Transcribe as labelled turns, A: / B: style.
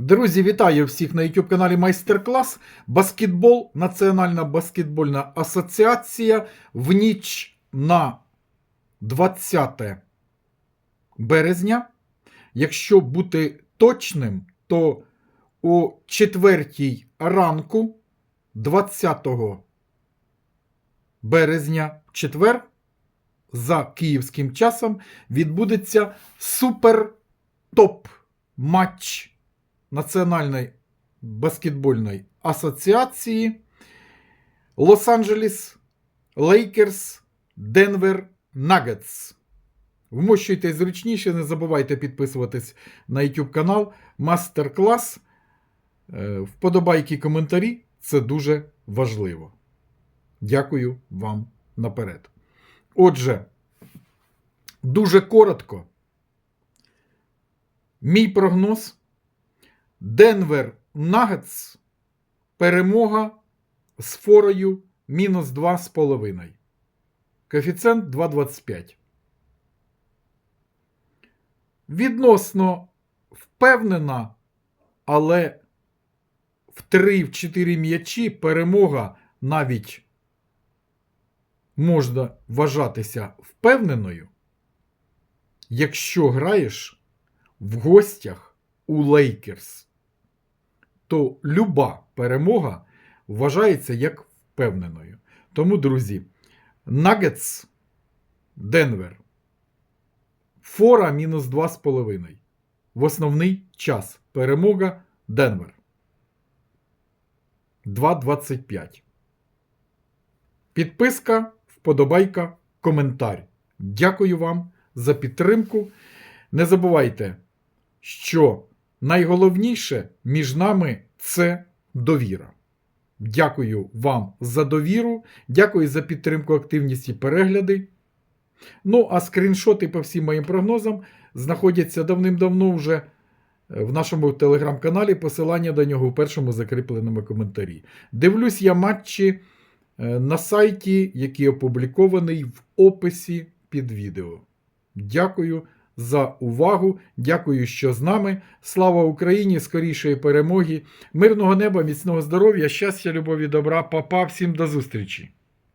A: Друзі, вітаю всіх на YouTube каналі Майстер-клас. Баскетбол, Національна баскетбольна асоціація в ніч на 20 березня. Якщо бути точним, то о 4 ранку 20 березня четвер за київським часом, відбудеться супер топ матч Національної баскетбольної асоціації Лос-Анджелес Лейкерс Денвер Нагетс. Вмощуйте зручніше, не забувайте підписуватись на YouTube канал. Мастер-клас. Е, Вподобайки коментарі це дуже важливо. Дякую вам наперед. Отже, дуже коротко. Мій прогноз. Денвер Нагетс. Перемога з форою мінус 2,5. Коефіцієнт 2,25. Відносно впевнена, але в 3-4 м'ячі перемога навіть можна вважатися впевненою, якщо граєш в гостях у Лейкерс то люба перемога вважається як впевненою. Тому, друзі, Нагетс Денвер. Фора мінус 2,5. В основний час. Перемога Денвер. 2,25. Підписка, вподобайка, коментар. Дякую вам за підтримку. Не забувайте, що найголовніше між нами це довіра. Дякую вам за довіру, дякую за підтримку, активність і перегляди. Ну, а скріншоти по всім моїм прогнозам знаходяться давним-давно вже е, в нашому телеграм-каналі. Посилання до нього у першому закріпленому коментарі. Дивлюсь я матчі е, на сайті, який опублікований в описі під відео. Дякую за увагу. Дякую, що з нами. Слава Україні! Скорішої перемоги, мирного неба, міцного здоров'я, щастя, любові, добра, папа, всім до зустрічі!